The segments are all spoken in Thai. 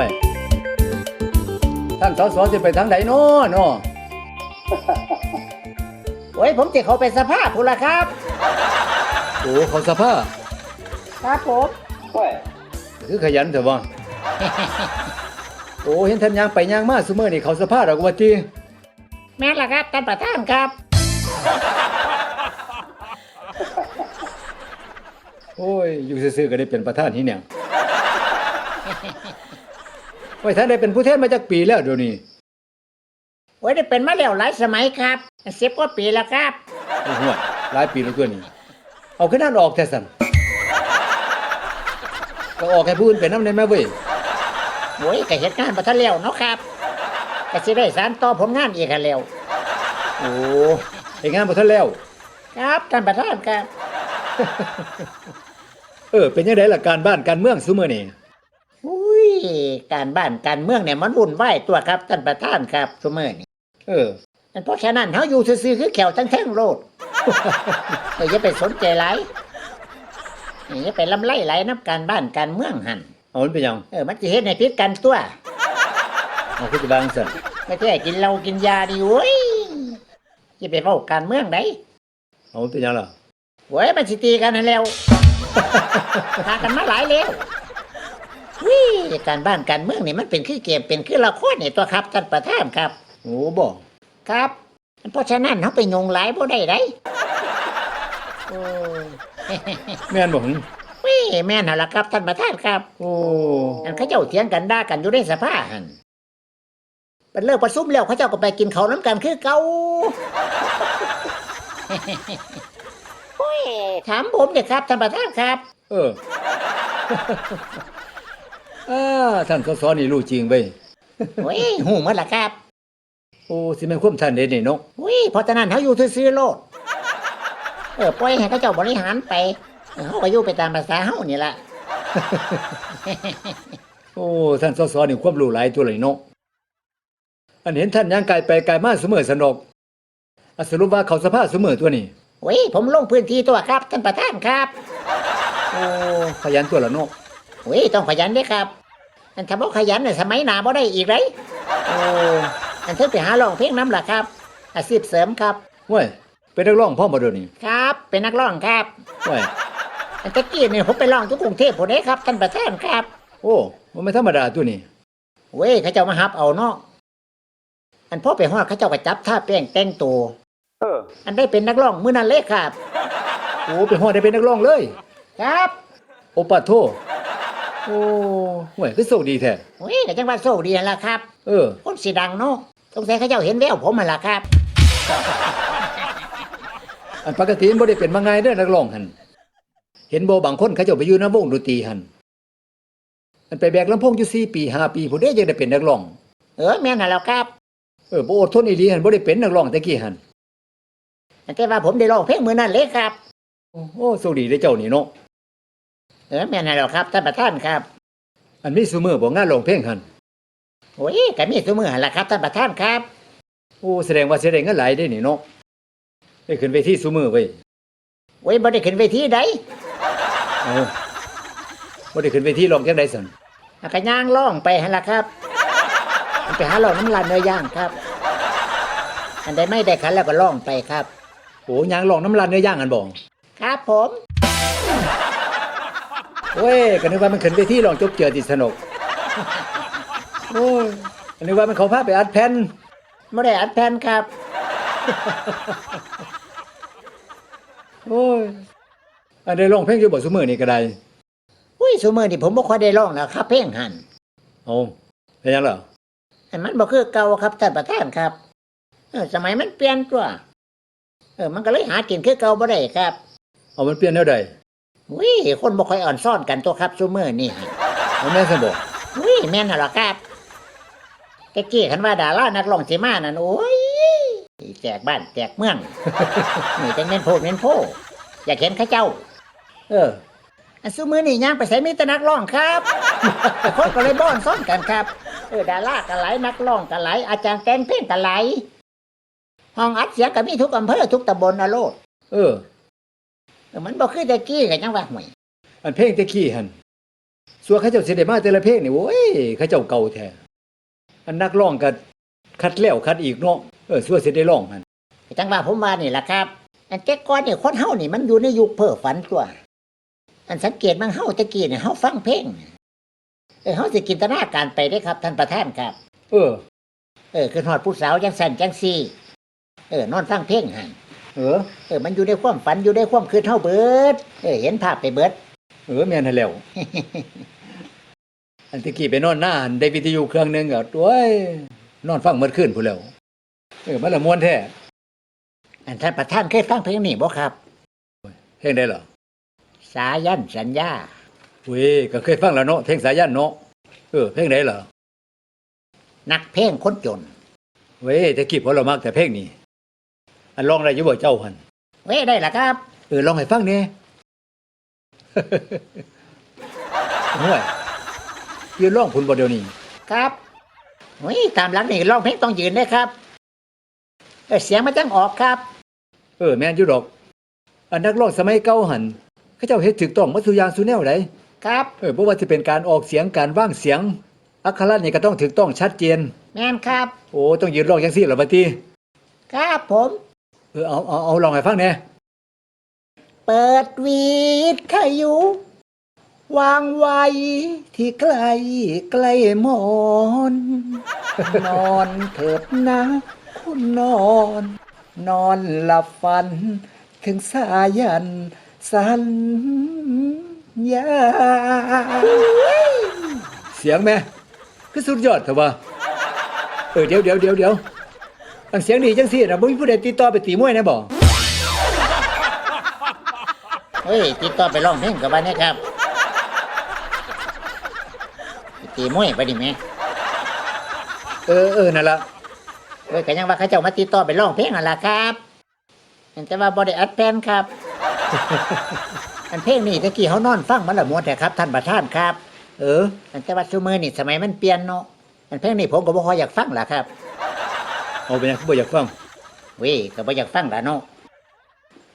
ว้ยท่านสสจะไปทางไหนเนาะเนาะโอ้ยผมจะเขาไปสภาพพูนละครับ โอ้เขาสภาพครับผมคือขยันเถอะวะโอ้เห็นท่านยางไปยางมาซุมื้อนี่เขาสภาพดอกว่าติแม่นละครับท่านประธานครับ โอ้ย อยู่ซื่อๆก็ได้เป็นประธานที่เนี่ย ไว้ท่านได้เป็นผู้แทนมาจากปีแล้วเดี๋ยวนี้โอ้ยได้เป็นมาแล้วหลายสมัยครับสิบกว่าปีแล้วครับโอ้โหหลายปีแล้วตัวนี้เอาขึ้นนั่นออกแต่สันก็ออกให้ผู้อื่นเป็นน้ำในแม่เว้ยโอ้ยก็เหตุการณ์ประทันแล้วเนาะครับก็สิได้สารต่อผลงานอีกกันแล้วโอ้ไองานบ่ทันแล้ว ครับท่านประธานครับ เออเป็นยังไงล่ะการบ้านการเมืองซุมื้อนี่อุ้ย การบ้านการเมืองเนี่ยมันวุ่นวายตัวครับท่านประธานครับสมัยนี้เออเพราะฉะนั้นเขาอยู่ซื่อๆคือแขวทั้งแท่งโลดเอออย่าไปสนใจหลายอย่าไปลำไล่ไหลนับการบ้านการเมืองหันเอามันเป็นหยังเออมันจะเฮ็ดให้พิษกันตัวเอาคือจะบางสันไม่ใช่กินเหล้ากินยาดิโว้ยอย่าไปเฝ้าการเมืองไดเอามันเป็นหยังล่ะโว้ยมันสิตีกันนั่นแล้วพากันมาหลายแล้ว วิการบ้านการเมืองนี่มันเป็นคือเกมเป็นคือละครนี่ตัวครับท่านประธานครับโอ้บ่ครับ เพราะฉะนั้นเขาไปยงหลายบ่ได้ไดโอ้แม่นบ่หึวิแม่นหั่นล่ะครับท่านประธานครับ โอ้อันเขาเจ้าเถียงกันด่ากันอยู่ในสภาหันเป็นเลิกประชุมแล้วเขาเจ้าก็ไปกินเขาวน้ำกันคือเก่าโอ้ยถามผมเด็กครับท่านประธานครับ เออ อ่าท่านสสนี่รู้จริงเว้ยโอ้ยหูหมันล่ะครับโอ้สิแม่นความท่านเด้นี่เนาะโอ้ยเพราะฉะนั้นเขาอยู่ซื่อๆโลดเออปล่อยให้เขาเจ้าบริหารไปเออเขาก็อยู่ไปตามภาษาเขานี่ล่ะ โอ้ท่านสสนี่ความรู้หลายตัวเลยเนาะอันเห็นท่านย่างกายไปกายมาเสมอสนอกอะสรุปว่าเขาสภาพเสมอตัวนี้โอ้ยผมลงพื้นที่ตัวครับท่านประธานครับ โอ้ขยันตัวละเนาะ โอ้ยต้องขยันเด้ครับ อันถ้าบ่ขยันเนี่ยสมัยหน้าบ่ได้อีกเลยโอ้อันเธอไปหาร้องเพลงน้ำล่ะครับ อาชีพเสริมครับเว้ยเป็นนักร้องพ่อมาเดี๋ยวนี้ครับ เป็นนักร้องครับเว้ยอันตะกี้เนี่ยผมไปร้องทุกกรุงเทพผมได้ครับท่านประธานครับ โอ้มันไม่ธรรมดาตัวนี้เว้ยเขาเจ้ามาหับเอาเนาะอันพ่อไปฮอดเขาเจ้าก็จับท่าแป้งแต่งตัวเออ อันได้เป็นนักร้องมื้อนั้นเลยครับโอ้เป็นฮอดได้เป็นนักร้องเลย ครับ โอปาโท โอ้เว้ยคือโชคดีแท้เว้ยก็จังว่าโชคดีนั่นล่ะครับ เออ คนสีดังเนาะสงสัยเขาเจ้าเห็นแววผมมาล่ะครับ อันปกติมันบ่ได้เป็นมาไงเด้อนักร้องหั่นเห็นบ่บางคนเขาเจ้าไปอยู่ในวงดนตรีหั่นอันไปแบกลำโพงอยู่4ปี5ปีผู้ใดยังได้เป็นนักร้อง เออแม่นน่ะแล้วครับ เออบ่อดทนอีหลีหั่นบ่ได้เป็นนักร้องแต่กี้หั่นแต่ว่าผมได้ร้องเพลงมื้อนั้นเลยครับ โอ้โหโชคดีได้เจ้านี่เนาะ เออแม่นน่ะแล้วครับท่านประธานครับอันมีซุมื้อบ่งานร้องเพลงหั่นโอ้ยก็มีซุมื้อหั่นล่ะครับท่านประธานครับโอ้แสดงว่าสิได้เงินหลายได้นี่เนาะได้ขึ้นเวทีซุมื้อเว้ยโอ้ยบ่ได้ขึ้นเวทีใดเอาบ่ได้ขึ้นเวทีร้องจังได๋ซั่นอะก็ย่างร้องไปหั่นล่ะครับไปหาร้องน้ำลายเนื้อย่างครับ อันใดไม่ได้ขันแล้วก็ร้องไปครับ โอ้ยางร้องน้ำลานเนื้อย่างกันบ่ครับผม โอ้ยก็นึกว่ามันขึ้นเวทีร้องจบเจือติดสนุกโอ้ยก็นึกว่ามันเขาพาไปอัดแผ่นไม่ได้อัดแผ่นครับ โอ้ยอันได้ร้องเพลงอยู่บ่ซุมื้อนี่ก็ได้อุ้ยซุมื้อนี่ผมบ่ค่อยได้ร้องแล้วครับเพลงหันเอาเป็นหยังล่ะอันมันบ่คือเก่าครับท่านประธานครับเออสมัยมันเปลี่ยนตัวเออมันก็เลยหากินคือเก่าบ่ได้ครับ เอามันเปลี่ยนแนวใด อุ้ยคนบ่ค่อยอ่อนซ่อนกันตัวครับซุมื้อนี่หั่นแม่นซั่นบ่อุ้ยแม่นน่ะเหรอครับตะกี้คันว่าดารานักร้องสิมานั่นโอ้ยแจกบ้านแจกเมืองนี่จังแม่นโพดแม่นโพอยากเห็นเขาเจ้า เอออันซุมือนี่ย่างไปใส่มีแต่นักร้องครับคนก็เลยบ้อนซ้อนกันครับ เออดารากันไหลนักร้องกันไหลอาจารย์แต่งเพลงกันไหลห้องอัดเสียงก็มีทุกอำเภอทุกตำบลนะโลดเออเออ มันบ่คือแตะกี้กันยังว่าห่วยอันเพลงตะกี้หั่นส่วนเขาเจ้าสิได้มาแต่ละเพลงนี่โว้ยเขาเจ้าเก่าแท้อันนักร้องก็คัดแล้วคัดอีกเนาะเออส่วนสิได้ร้องหั่นจังว่าผมว่านี่แหละครับ อันแก่ก่อนนี่คนเฮานี่มันอยู่ในยุคเพ้อฝันตัว อันสังเกตมันเฮาตะกี้เนี่ยเฮาฟังเพลงเออเฮาสิจินตนาการไปได้ครับท่านประธานครับ เออ เออคือฮอดผู้สาวจังสั่นจังซี่ เออนอนฟังเพลงหั่น เออเออมันอยู่ในความฝันอยู่ในความคืนเฮาเบิด เออเห็นภาพไปเบิด เออแม่นให้แล้ว อันตะกี้ไปนอนหน้าอันได้วิทยุเครื่องหนึงก็โอ้ยนอนฟังเมื่อคืนพุ่นแล้วเออมันละม่วนแท้อันท่านประธานเคยฟังเพลงนี้บ่ครับ เพลงได้เหรอสายันสัญญา เว้ยก็เคยฟังแล้วเนาะเพลงสายันเนาะเออเพลงไหนเหรอนักเพลงคนจน เว้ยตะกี้พอเรามักแต่เพลงนี้ อันร้องได้อยู่บ่เจ้าหันเว้ยได้ละครับเออลองให้ฟังเนี่ยห่วยยืนร้องคุณบ่เดี๋ยวนี้ครับเฮ้ยตามหลังนี่ร้องเพลงต้องยืนได้ครับเออเสียงมันจังออกครับ เออแม่นอยู่ดอก อันนักร้องสมัยเก่าหันเขาเจ้าเฮ็ดถูกต้องหมาสุอย่างสุแนวไดครับ เออบ่ว่าสิเป็นการออกเสียงการว่างเสียง อักขระนี่ก็ต้องถูกต้องชัดเจน แม่นครับ โอ้ต้องยืนร้องจังซี่ล่ะบัดนี้ครับผม เออเอาเอาเอาลองให้ฟังแหน่เปิดวีดขยุวางไว้ที่ใกล้ใกล้หมอน นอนเถิดนะ คุณนอน นอนหลับฝัน ถึงสายัน สัญญาเสียงแม่คือสุดยอดเถอะว่าเออเดี๋ยวเดี๋ยวเดี๋ยวเดี๋ยว อันเสียงดีจังซี่น่ะบ่มีผู้ใดติดต่อไปตีมวยนะบ่เฮ้ยติดต่อไปร้องเพลงกับวันนี้ครับไปตีมวยไปดิแม่เออเออนั่นล่ะเฮ้ยก็ยังว่าเขาเจ้ามาติดต่อไปร้องเพลงนั่นล่ะครับแต่ว่าบ่ได้อัดแผ่นครับ อันเพลงนี้ตะกี้เขานอนฟังมันละมวนแต่ครับ ท่านประธานครับ เออ อันแต่ว่าซุมือนี่สมัยมันเปลี่ยนเนาะอันเพลงนี้ผมก็บ่ค่อยอยากฟังล่ะครับ เอาไปนะคือบ่อยากฟังเว้ยก็บ่อยากฟังล่ะเนาะ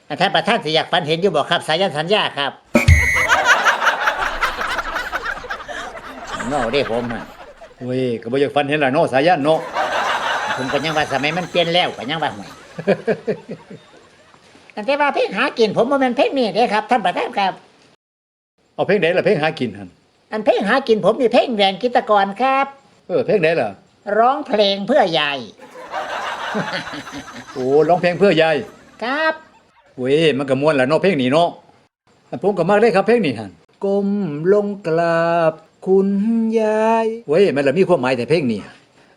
อันท่านประธานสิอยากฝันเห็นอยู่บ่ครับสายันสัญญาครับเนาะเด้ผมอะเว้ยก็บ่อยากฟันเห็นล่ะเนาะสายันเนาะผมก็ยังว่าสมัยมันเปลี่ยนแล้วก็ยังว่าห่วย ตั้งแต่ว่าเพลงหากินผมบ่แม่นเพลงนี้เด้ครับท่านประธานครับ เอาเพลงไหนล่ะเพลงหากินหั่นอันเพลงหากินผมนี่เพลงแดงกิตกรครับ เออเพลงไหนล่ะ ร้องเพลงเพื่อยาย โอ้ร้องเพลงเพื่อยายครับเว้ยมันก็ม่วนล่ะเนาะเพลงนี้เนาะอันผมก็มักได้ครับเพลงนี้หั่นก้มลงกราบคุณยายเว้ยมันละมีความหมายแต่เพลงนี้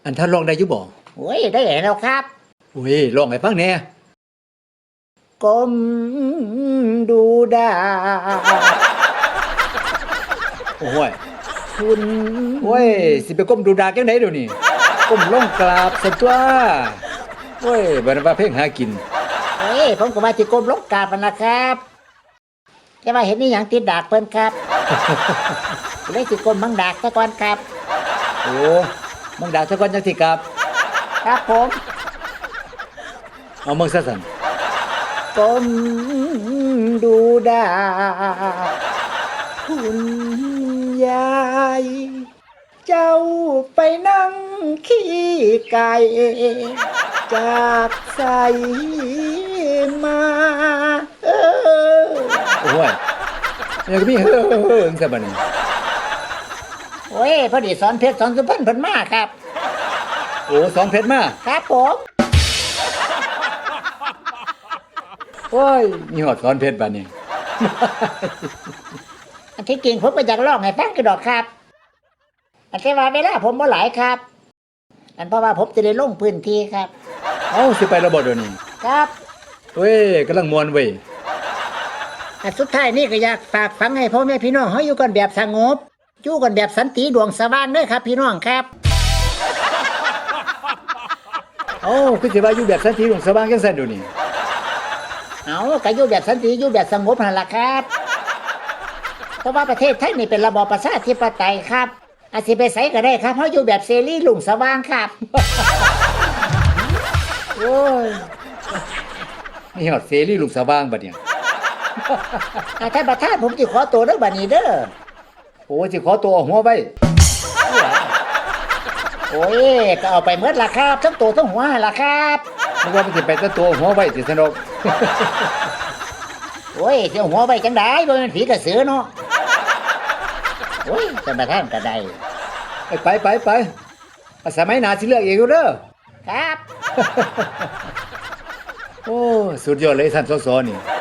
อันท่านร้องได้อยู่บ่โอ้ยได้แล้วครับเว้ยร้องให้ฟังแหน่ก้มดูดาโอ้ยคุณโอ้ยสิไปก้มดูดากจังไดเดี๋ยวนี้ก้มลงกราบสัตัว โอ้ยบัดนั้นว่าเพลงหากิน เอ้ยผมก็ว่าสิก้มลงกราบมันนะครับแต่ว่าเห็นนี่อย่างติดดากเพิ่นครับ เลยสิก้มบังดากซะก่อนครับ โอ้มึงดักซะก่อนจังสิกราบครับผม เอามึงซะสั่นก้มดูดาคุณยาย เจ้าไปนั่งขี้ไก่ จากใสมาเออโอ้ยยังก็มีเฮ้อเฮ้อเฮ้อซะบัดนี้โอ้ยพอดีสอนเพชรสอนสุพรรณเพิ่นมาครับ โอ้สองเพชรมาครับผมโอ้ยมีหอดสอนเพชรบัดนี้ อันที่จริงผมก็อยากลองให้ฟังกระดอกครับอันที่ว่าเวลาผมบ่หลายครับ อันเพราะว่าผมจะได้ลงพื้นที่ครับ เอ้าสิไประบ่เดี๋ยวนี้ครับเว้ยกำลังม่วนเว้ยอันสุดท้ายนี่ก็อยากฝากฟังให้พ่อแม่พี่น้องเขาอยู่กันแบบสงบอยู่กันแบบสันติดวงสว่างเด้อครับ พี่น้องครับ เอ้าคือสิว่าอยู่แบบสันติหลวงสว่างจังซั่นเดี๋ยวนี้เอาก็อยู่แบบสันติอยู่แบบสงบนั่นล่ะครับ เพราะว่าประเทศไทยนี่เป็นระบอบประชาธิปไตยครับ อาจสิไปใส่ก็ได้ครับเพราะอยู่แบบเสรีลุ่งสว่างครับ โอ้ยมีหอดเสรีลูกสว่างบัดเนี่ยอ่าท่านประธานผมจะขอตัวเด้อบัดนี้เด้อ โอ้สิขอตัวเอาหัวไว้โอ้ยก็เอาไปเมื่อละครับทั้งตัวทั้งหัวหั่นละครับนึกว่ามันสิไปแต่ตัวเอาหัวไว้สิสนุกโอ้ยเสียวหัวไปจังได้บ่แมันผีกระสือเนาะ โอ้ยจะมาท่านกระไดไปไปไปไปอะสมัยหน้าสิเลือกเองอยู่เด้อครับ โอ้ สุดยอดเลยท่านสสนี่ค